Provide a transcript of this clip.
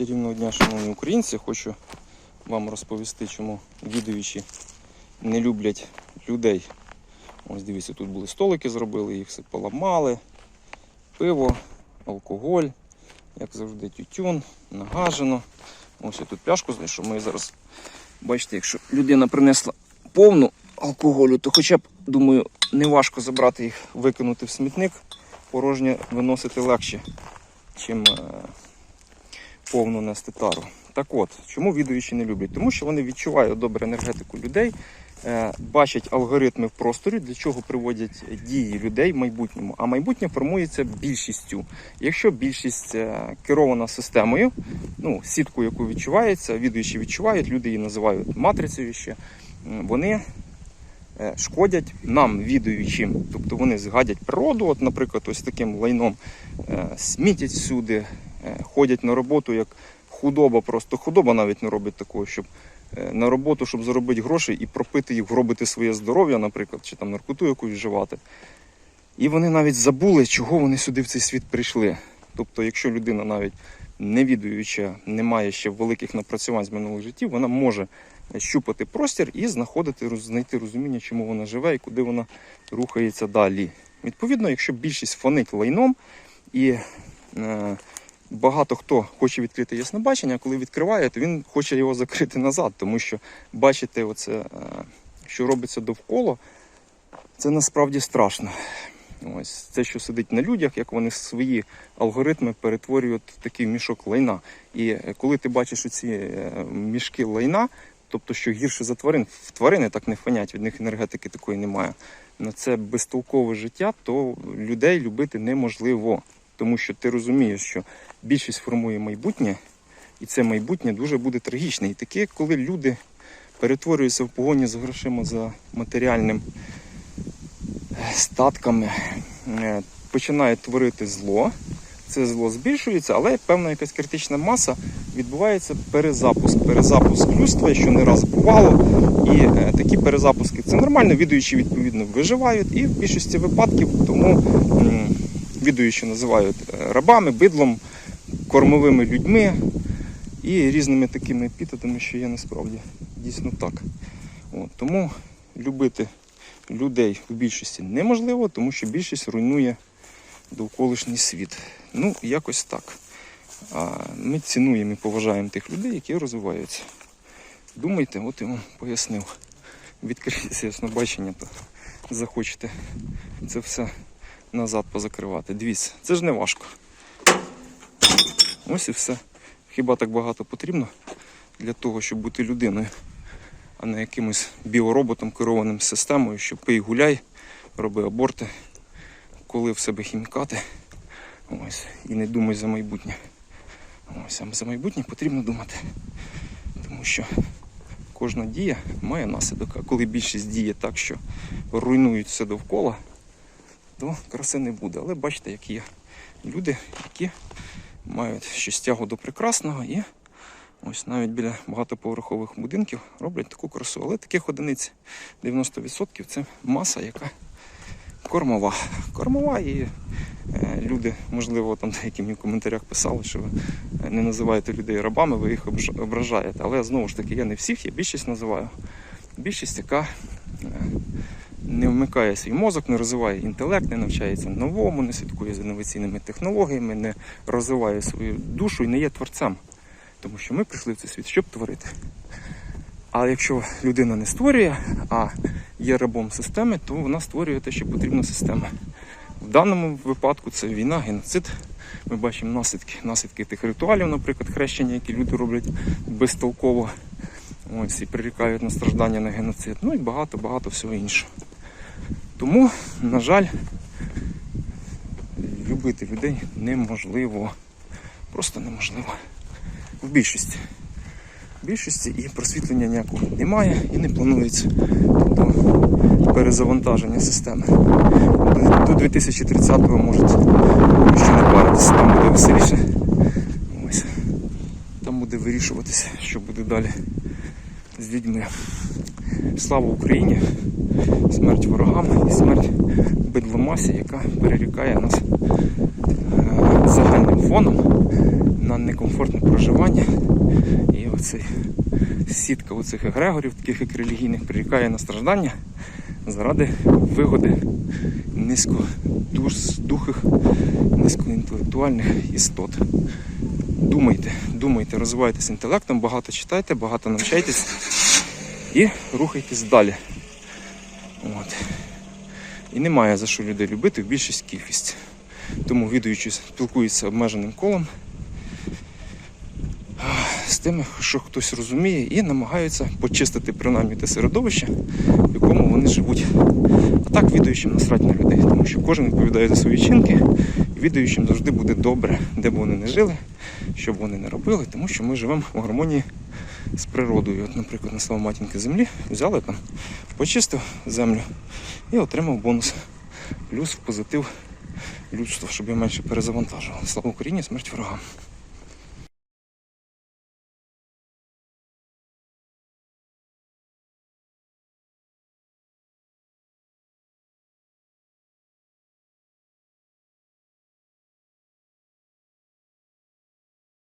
Чарівного дня, шановні українці, хочу вам розповісти, чому відвідувачі не люблять людей. Ось дивіться, тут були столики зробили, їх все поламали. Пиво, алкоголь, як завжди, тютюн, нагажено. Ось я тут пляшку знайшов. Ми зараз, бачите, якщо людина принесла повну алкоголю, то хоча б, думаю, не важко забрати їх, викинути в смітник, порожнє виносити легше, чим е, повну нести тару. Так от, чому відвідувачі не люблять? Тому що вони відчувають добре енергетику людей, е, бачать алгоритми в просторі, для чого приводять дії людей в майбутньому. А майбутнє формується більшістю. Якщо більшість е, керована системою, ну, сіткою, яку відчувається, відвідувачі відчувають, люди її називають матрицею ще, вони е, шкодять нам, відуючим. Тобто вони згадять природу, от, наприклад, ось таким лайном смітять всюди, ходять на роботу як худоба, просто худоба навіть не робить такого, щоб е, на роботу, щоб заробити гроші і пропити їх, гробити своє здоров'я, наприклад, чи там наркоту якусь вживати. І вони навіть забули, чого вони сюди в цей світ прийшли. Тобто, якщо людина навіть не відуюча, не має ще великих напрацювань з минулих життів, вона може щупати простір і знаходити, знайти розуміння, чому вона живе і куди вона рухається далі. Відповідно, якщо більшість фонить лайном і е, багато хто хоче відкрити яснобачення, коли відкриває, то він хоче його закрити назад, тому що бачити, оце, е, що робиться довкола, це насправді страшно. Ось це, що сидить на людях, як вони свої алгоритми перетворюють в такий мішок лайна. І е, коли ти бачиш оці е, мішки лайна, тобто що гірше за тварин, в тварини так не фонять, від них енергетики такої немає. На це безтолкове життя, то людей любити неможливо. Тому що ти розумієш, що більшість формує майбутнє, і це майбутнє дуже буде трагічне. І таке, коли люди перетворюються в погоні за грошима за матеріальним е, статками, е, починають творити зло. Це зло збільшується, але певна якась критична маса відбувається перезапуск. Перезапуск людства, що не раз бувало. І е, такі перезапуски це нормально, відуючі відповідно виживають, і в більшості випадків тому м, відуючі називають е, рабами, бидлом, кормовими людьми і різними такими епітетами, що є насправді дійсно так. От, тому любити людей в більшості неможливо, тому що більшість руйнує довколишній світ. Ну, якось так. А ми цінуємо і поважаємо тих людей, які розвиваються. Думайте, от я вам пояснив. Відкриється яснобачення, то захочете це все назад позакривати. Дивіться, це ж не важко. Ось і все. Хіба так багато потрібно для того, щоб бути людиною, а не якимось біороботом, керованим системою, що пий гуляй, роби аборти, коли в себе хімікати. Ось, і не думай за майбутнє. Ось, а за майбутнє потрібно думати. Тому що кожна дія має наслідок. А коли більшість діє так, що руйнують все довкола, то краси не буде. Але бачите, які є люди, які мають щось тягу до прекрасного і ось навіть біля багатоповерхових будинків роблять таку красу. Але таких одиниць 90% це маса, яка кормова. Кормова і е, люди, можливо, там деякі мені в коментарях писали, що ви е, не називаєте людей рабами, ви їх ображаєте. Але знову ж таки, я не всіх, я більшість називаю. Більшість, яка е, не вмикає свій мозок, не розвиває інтелект, не навчається новому, не слідкує за інноваційними технологіями, не розвиває свою душу і не є творцем. Тому що ми прийшли в цей світ, щоб творити. А якщо людина не створює, а є рабом системи, то вона створює те, що потрібно системі. В даному випадку це війна, геноцид. Ми бачимо наслідки, наслідки тих ритуалів, наприклад, хрещення, які люди роблять безтолково. Ось і прирікають на страждання на геноцид. Ну і багато-багато всього іншого. Тому, на жаль, любити людей неможливо. Просто неможливо. В більшості. В більшості і просвітлення ніякого немає і не планується до перезавантаження системи. До- До 2030-го можуть ще не паритися, там буде веселіше. Ось. Там буде вирішуватися, що буде далі з людьми. Слава Україні! Смерть ворогам і смерть бидломасі, яка перерікає нас е, загальним фоном на некомфортне проживання. І оцей сітка оцих егрегорів, таких як релігійних, прирікає на страждання заради вигоди низькодухих, низькоінтелектуальних істот. Думайте, думайте, розвивайтесь інтелектом, багато читайте, багато навчайтесь і рухайтесь далі. От. І немає за що людей любити в більшість кількість. Тому відуючи спілкуються обмеженим колом з тими, що хтось розуміє, і намагаються почистити принаймні те середовище, в якому вони живуть. А так відуючим насрать на людей, тому що кожен відповідає за свої чинки, і відуючим завжди буде добре, де б вони не жили, що б вони не робили, тому що ми живемо в гармонії з природою. От, наприклад, на слава матінки землі взяли там, почистив землю і отримав бонус. Плюс в позитив людства, щоб я менше перезавантажував. Слава Україні, смерть ворогам.